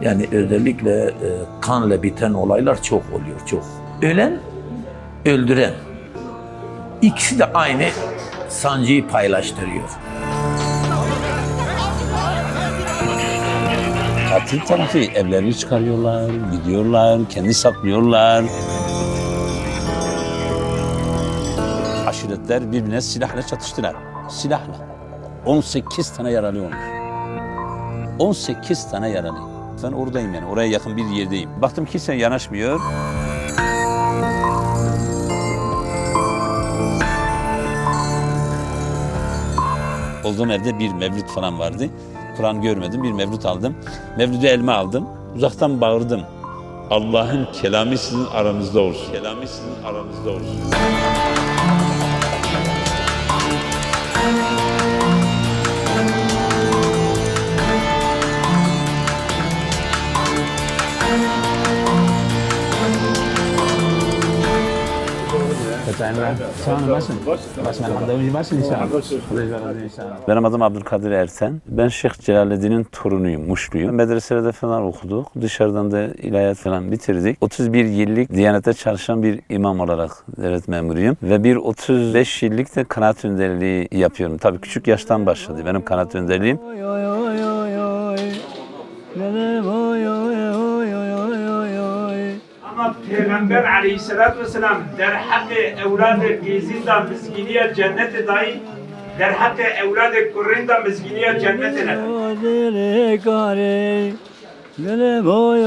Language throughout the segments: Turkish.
Yani özellikle e, kanla biten olaylar çok oluyor, çok. Ölen, öldüren. İkisi de aynı sancıyı paylaştırıyor. Katil tarafı evlerini çıkarıyorlar, gidiyorlar, kendi saklıyorlar. Aşiretler birbirine silahla çatıştılar. Silahla. 18 tane yaralı olmuş. 18 tane yaralı. Ben oradayım yani, oraya yakın bir yerdeyim. Baktım kimse yanaşmıyor. Olduğum evde bir mevlüt falan vardı. Kur'an görmedim, bir mevlüt aldım. Mevlütü elime aldım. Uzaktan bağırdım. Allah'ın kelamı sizin aranızda olsun. Kelamı sizin aranızda olsun. Benim adım Abdülkadir Erten. Ben Şeyh Celaleddin'in torunuyum, Muşluyum. Medreselerde falan okuduk. Dışarıdan da ilahiyat falan bitirdik. 31 yıllık Diyanet'te çalışan bir imam olarak devlet memuruyum. Ve bir 35 yıllık de kanaat önderliği yapıyorum. Tabii küçük yaştan başladı benim kanaat önderliğim. Oy oy oy Peygamber aleyhissalatü vesselam der hakkı evladı gezinda mizginiye cennete dahi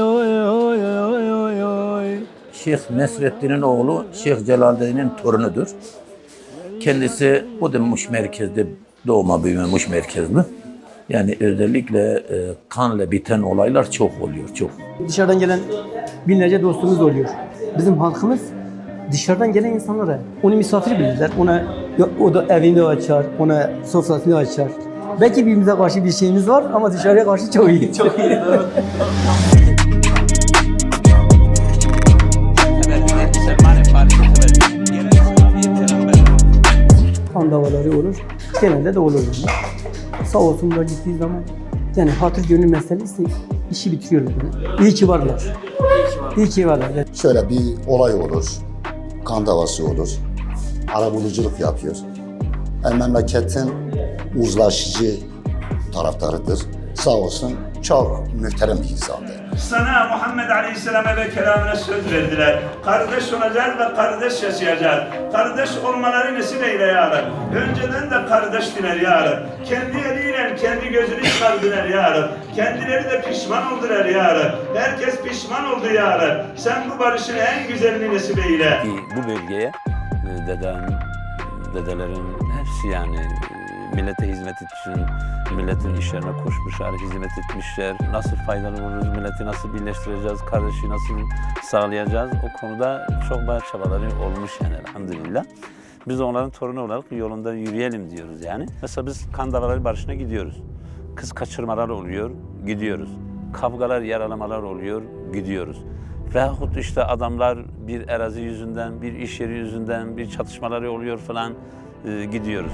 oy oy oy oy oy. Şeyh Nesreddin'in oğlu Şeyh Celaleddin'in torunudur. Kendisi o da Muş merkezde doğma büyüme Muş merkezli. Yani özellikle e, kanla biten olaylar çok oluyor, çok. Dışarıdan gelen binlerce dostumuz oluyor. Bizim halkımız dışarıdan gelen insanlara onu misafir bilirler. Ona o da evini açar, ona sofrasını açar. Belki birbirimize karşı bir şeyimiz var ama dışarıya karşı çok iyi. Çok iyi. kan davaları olur. Genelde de olur yani. Sağ olsunlar gittiği zaman yani hatır gönül meselesi işi bitiriyor yani. İyi ki varlar. İyi ki varlar. Şöyle bir olay olur, kan davası olur, arabuluculuk yapıyor. Yani memleketin uzlaşıcı taraftarıdır. Sağ olsun çok muhterem bir insandır. Sana Muhammed Aleyhisselam'a ve kelamına söz verdiler. Kardeş olacağız ve kardeş yaşayacağız. Kardeş olmaları nasip eyle ya Rab. Önceden de kardeştiler ya Rab. Kendi eliyle kendi gözünü çıkardılar ya Rab. Kendileri de pişman oldular ya Rab. Herkes pişman oldu ya Rab. Sen bu barışın en güzelini nasip eyle. Bu bölgeye e, dedem, dedelerin hepsi yani millete hizmet için, milletin işlerine koşmuşlar, hizmet etmişler. Nasıl faydalı oluruz, milleti nasıl birleştireceğiz, kardeşi nasıl sağlayacağız o konuda çok bayağı çabaları olmuş yani elhamdülillah. Biz onların torunu olarak yolunda yürüyelim diyoruz yani. Mesela biz kan davaları barışına gidiyoruz. Kız kaçırmalar oluyor, gidiyoruz. Kavgalar, yaralamalar oluyor, gidiyoruz. Veyahut işte adamlar bir erazi yüzünden, bir iş yeri yüzünden bir çatışmaları oluyor falan e, gidiyoruz.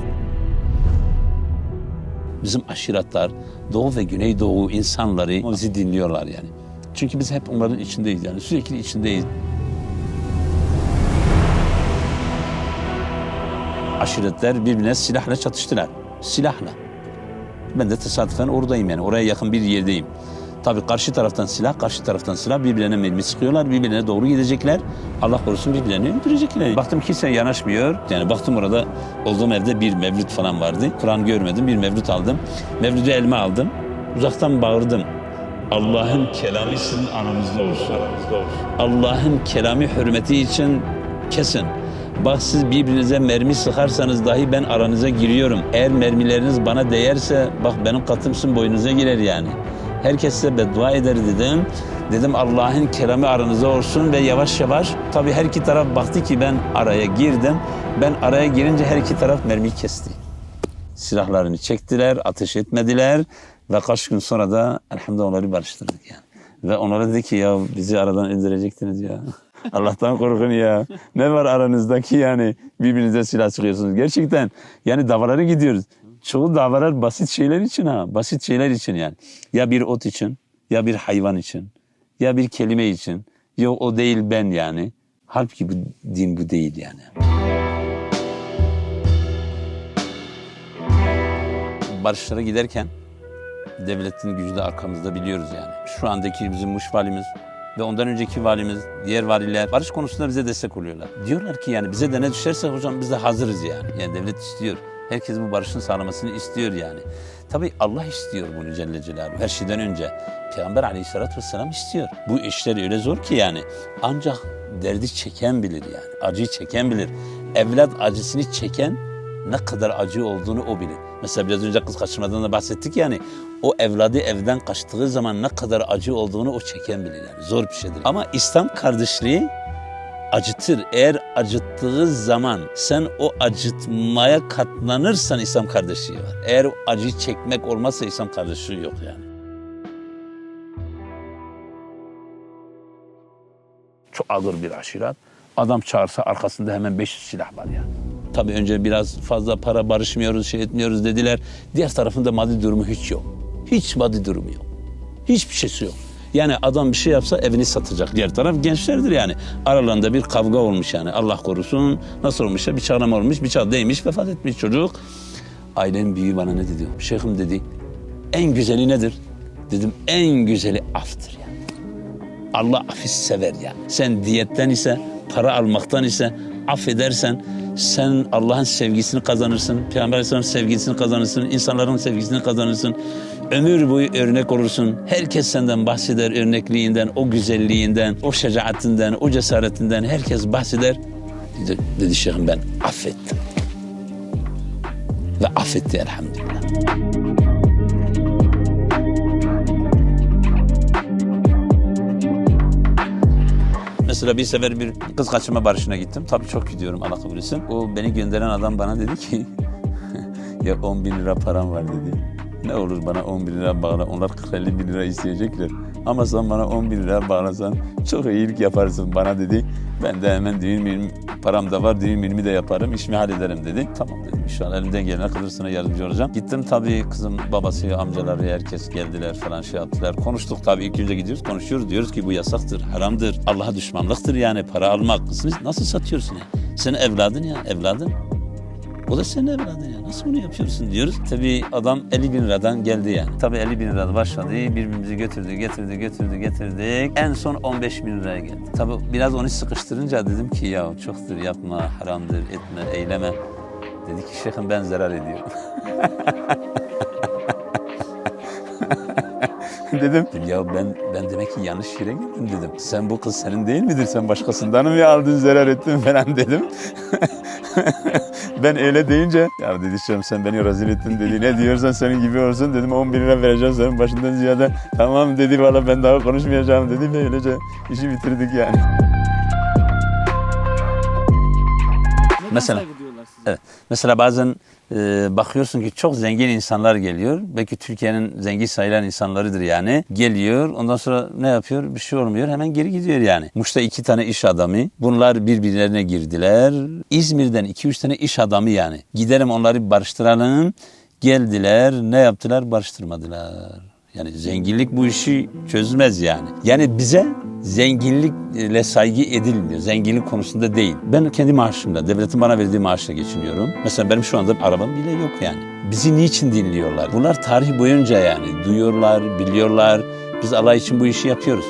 Bizim aşiratlar, Doğu ve Güneydoğu insanları bizi dinliyorlar yani. Çünkü biz hep onların içindeyiz yani sürekli içindeyiz. Aşiretler birbirine silahla çatıştılar. Silahla. Ben de tesadüfen oradayım yani. Oraya yakın bir yerdeyim. Tabii karşı taraftan silah, karşı taraftan silah birbirlerine mermi sıkıyorlar. Birbirlerine doğru gidecekler. Allah korusun birbirlerini öldürecekler. Baktım kimse yanaşmıyor. Yani baktım orada olduğum evde bir mevlüt falan vardı. Kur'an görmedim. Bir mevlüt aldım. Mevlütü elime aldım. Uzaktan bağırdım. Allah'ın kelamı sizin aranızda olsun. Allah'ın kelamı hürmeti için kesin. Bak siz birbirinize mermi sıkarsanız dahi ben aranıza giriyorum. Eğer mermileriniz bana değerse bak benim katımsın boynunuza girer yani. Herkes size beddua eder dedim. Dedim Allah'ın kelamı aranızda olsun ve yavaş yavaş tabii her iki taraf baktı ki ben araya girdim. Ben araya girince her iki taraf mermiyi kesti. Silahlarını çektiler, ateş etmediler ve kaç gün sonra da elhamdülillah onları barıştırdık yani. Ve onlara dedi ki ya bizi aradan öldürecektiniz ya. Allah'tan korkun ya. Ne var aranızdaki yani birbirinize silah çıkıyorsunuz. Gerçekten yani davalara gidiyoruz. Çoğu davalar basit şeyler için ha. Basit şeyler için yani. Ya bir ot için ya bir hayvan için, ya bir kelime için. Yok o değil ben yani. Halbuki bu din bu değil yani. Barışlara giderken devletin gücü de arkamızda biliyoruz yani. Şu andaki bizim Muş valimiz ve ondan önceki valimiz, diğer valiler barış konusunda bize destek oluyorlar. Diyorlar ki yani bize de ne düşerse hocam biz de hazırız yani. Yani devlet istiyor. Herkes bu barışın sağlamasını istiyor yani. Tabii Allah istiyor bunu Celle Celaluhu. Her şeyden önce Peygamber aleyhissalatü vesselam istiyor. Bu işler öyle zor ki yani. Ancak derdi çeken bilir yani. Acıyı çeken bilir. Evlat acısını çeken ne kadar acı olduğunu o bilir. Mesela biraz önce kız kaçırmadan da bahsettik yani. O evladı evden kaçtığı zaman ne kadar acı olduğunu o çeken bilir yani. Zor bir şeydir. Ama İslam kardeşliği acıtır. Eğer acıttığı zaman sen o acıtmaya katlanırsan İslam kardeşliği var. Eğer o acıyı çekmek olmazsa İslam kardeşliği yok yani. Çok ağır bir aşiret. Adam çağırsa arkasında hemen 500 silah var yani. Tabii önce biraz fazla para barışmıyoruz, şey etmiyoruz dediler. Diğer tarafında maddi durumu hiç yok. Hiç maddi durumu yok. Hiçbir şeysi yok. Yani adam bir şey yapsa evini satacak. Diğer taraf gençlerdir yani. Aralarında bir kavga olmuş yani. Allah korusun. Nasıl olmuş ya? Bir çağrama olmuş, bir çağ değmiş, vefat etmiş çocuk. Ailenin büyüğü bana ne dedi? Şeyhim dedi, en güzeli nedir? Dedim en güzeli aftır yani. Allah afis sever ya. Sen diyetten ise, para almaktan ise affedersen sen Allah'ın sevgisini kazanırsın. Peygamber Aleyhisselam'ın sevgisini kazanırsın. insanların sevgisini kazanırsın. Ömür boyu örnek olursun. Herkes senden bahseder örnekliğinden, o güzelliğinden, o şecaatinden, o cesaretinden herkes bahseder. Dedi, dedi şeyhim ben affettim. Ve affetti elhamdülillah. Mesela bir sefer bir kız kaçırma barışına gittim. Tabii çok gidiyorum Allah kabul etsin. O beni gönderen adam bana dedi ki ya 10 bin lira param var dedi. Ne olur bana 10 bin lira bağla. Onlar 40-50 bin lira isteyecekler. Ama sen bana 10 bin lira bağlasan çok iyilik yaparsın bana dedi. Ben de hemen düğün benim param da var düğün bilimi de yaparım işimi hallederim dedi. Tamam dedim an elimden gelene kadar sana yardımcı olacağım. Gittim tabii kızım babası amcaları herkes geldiler falan şey yaptılar. Konuştuk tabii ilk önce gidiyoruz konuşuyoruz diyoruz ki bu yasaktır haramdır Allah'a düşmanlıktır yani para almak. Kızını nasıl satıyorsun ya? Senin evladın ya evladın. O da senin evladın ya. Nasıl bunu yapıyorsun diyoruz. Tabii adam 50 bin liradan geldi yani. Tabii 50 bin liradan başladı. Birbirimizi götürdü, getirdi, götürdü, getirdik. En son 15 bin liraya geldi. Tabii biraz onu sıkıştırınca dedim ki ya çoktur yapma, haramdır, etme, eyleme. Dedi ki şeyhim ben zarar ediyorum. dedim. Ya ben ben demek ki yanlış yere geldim dedim. Sen bu kız senin değil midir? Sen başkasından mı aldın zarar ettin falan dedim. ben öyle deyince ya dedi şeyim sen beni rezil ettin dedi. Ne diyorsan senin gibi olsun dedim 10 bin lira vereceğim senin başından ziyade. Tamam dedi valla ben daha konuşmayacağım dedi. Ve öylece işi bitirdik yani. Mesela Evet. Mesela bazen e, bakıyorsun ki çok zengin insanlar geliyor. Belki Türkiye'nin zengin sayılan insanlarıdır yani. Geliyor ondan sonra ne yapıyor? Bir şey olmuyor hemen geri gidiyor yani. Muş'ta iki tane iş adamı. Bunlar birbirlerine girdiler. İzmir'den iki üç tane iş adamı yani. Gidelim onları barıştıralım. Geldiler ne yaptılar? Barıştırmadılar. Yani zenginlik bu işi çözmez yani. Yani bize zenginlikle saygı edilmiyor. Zenginlik konusunda değil. Ben kendi maaşımla, devletin bana verdiği maaşla geçiniyorum. Mesela benim şu anda arabam bile yok yani. Bizi niçin dinliyorlar? Bunlar tarih boyunca yani duyuyorlar, biliyorlar. Biz Allah için bu işi yapıyoruz.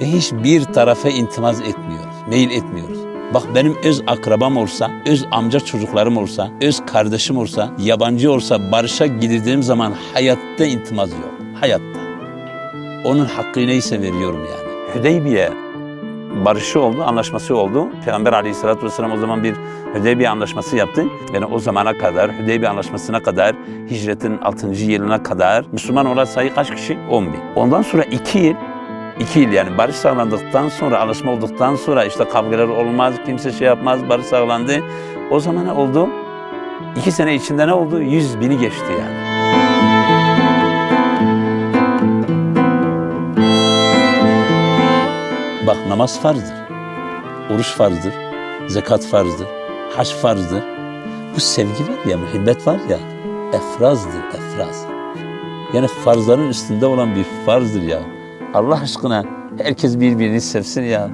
Ve hiçbir tarafa intimaz etmiyoruz, meyil etmiyoruz. Bak benim öz akrabam olsa, öz amca çocuklarım olsa, öz kardeşim olsa, yabancı olsa barışa gidildiğim zaman hayatta intimaz yok. Hayatta. Onun hakkı neyse veriyorum yani. Hüdeybiye barışı oldu, anlaşması oldu. Peygamber aleyhissalatü vesselam o zaman bir Hüdeybiye anlaşması yaptı. Yani o zamana kadar, Hüdeybiye anlaşmasına kadar, hicretin 6. yılına kadar Müslüman olan sayı kaç kişi? 10 bin. Ondan sonra 2 yıl İki yıl yani barış sağlandıktan sonra, anlaşma olduktan sonra işte kavgalar olmaz, kimse şey yapmaz, barış sağlandı. O zaman ne oldu? İki sene içinde ne oldu? Yüz bini geçti yani. Bak namaz farzdır. Oruç farzdır. Zekat farzdır. Hac farzdır. Bu sevgi var ya, muhabbet var ya, efrazdır, efraz. Yani farzların üstünde olan bir farzdır ya. Allah aşkına herkes birbirini sevsin ya.